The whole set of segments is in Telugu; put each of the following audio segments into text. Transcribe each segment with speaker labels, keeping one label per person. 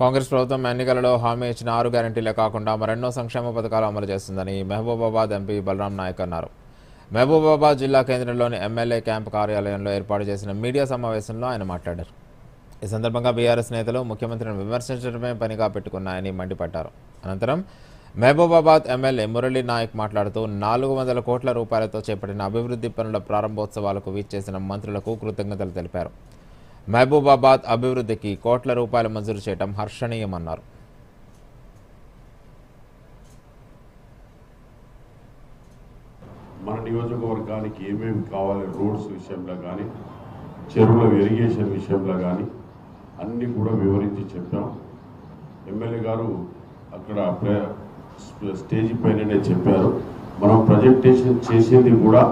Speaker 1: కాంగ్రెస్ ప్రభుత్వం ఎన్నికలలో హామీ ఇచ్చిన ఆరు గ్యారంటీలే కాకుండా మరెన్నో సంక్షేమ పథకాలు అమలు చేస్తుందని మహబూబాబాద్ ఎంపీ బలరాం నాయక్ అన్నారు. మహబూబాబాద్ జిల్లా కేంద్రంలోని ఎమ్మెల్యే క్యాంప్ కార్యాలయంలో ఏర్పాటు చేసిన మీడియా సమావేశంలో ఆయన మాట్లాడారు. ఈ సందర్భంగా బీఆర్ఎస్ నేతలు ముఖ్యమంత్రిని విమర్శించడమే పనిగా పెట్టుకున్నాయని మండిపడ్డారు. అనంతరం మహబూబాబాద్ ఎమ్మెల్యే మురళీ నాయక్ మాట్లాడుతూ నాలుగు వందల కోట్ల రూపాయలతో చేపట్టిన అభివృద్ధి పనుల ప్రారంభోత్సవాలకు వీచేసిన మంత్రులకు కృతజ్ఞతలు తెలిపారు. మహబూబాబాద్ అభివృద్ధికి కోట్ల రూపాయలు మంజూరు చేయడం హర్షణీయమన్నారు.
Speaker 2: మన నియోజకవర్గానికి ఏమేమి కావాలి? రోడ్స్ విషయంలో కానీ చెరువుల ఇరిగేషన్ విషయంలో కానీ అన్నీ కూడా వివరించి చెప్పాం. ఎమ్మెల్యే గారు అక్కడ స్టేజ్ పైననే చెప్పారు. మనం ప్రజెంటేషన్ చేసేది కూడా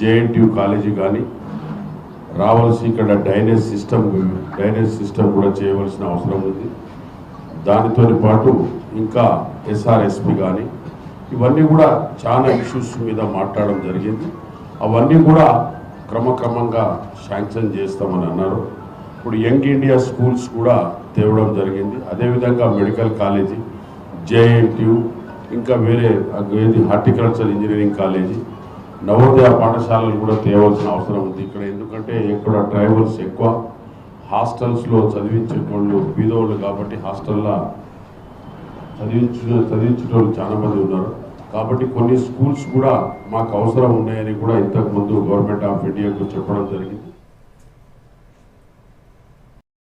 Speaker 2: జేఎన్టీయూ కాలేజీ కానీ రావాల్సి ఇక్కడ డ్రైనేజ్ సిస్టమ్ డ్రైనేజ్ సిస్టమ్ కూడా చేయవలసిన అవసరం ఉంది. దానితో పాటు ఇంకా ఎస్ఆర్ఎస్పి కానీ ఇవన్నీ కూడా చాలా ఇష్యూస్ మీద మాట్లాడడం జరిగింది. అవన్నీ కూడా క్రమక్రమంగా శాంక్షన్ చేస్తామని అన్నారు. ఇప్పుడు యంగ్ ఇండియా స్కూల్స్ కూడా తేవడం జరిగింది. అదేవిధంగా మెడికల్ కాలేజీ జేఎన్టీయు ఇంకా వేరే ఏది హార్టికల్చర్ ఇంజనీరింగ్ కాలేజీ నవోదయ పాఠశాలలు కూడా తేవాల్సిన అవసరం ఉంది. ఇక్కడ ఎందుకంటే ఇక్కడ డ్రైవర్స్ ఎక్కువ హాస్టల్స్లో చదివించే వాళ్ళు బీదోళ్ళు కాబట్టి హాస్టల్లో చదివించు చదివించేటోళ్ళు చాలా మంది ఉన్నారు. కాబట్టి కొన్ని స్కూల్స్ కూడా మాకు అవసరం ఉన్నాయని కూడా ఇంతకుముందు గవర్నమెంట్ ఆఫ్ ఇండియాకు చెప్పడం జరిగింది.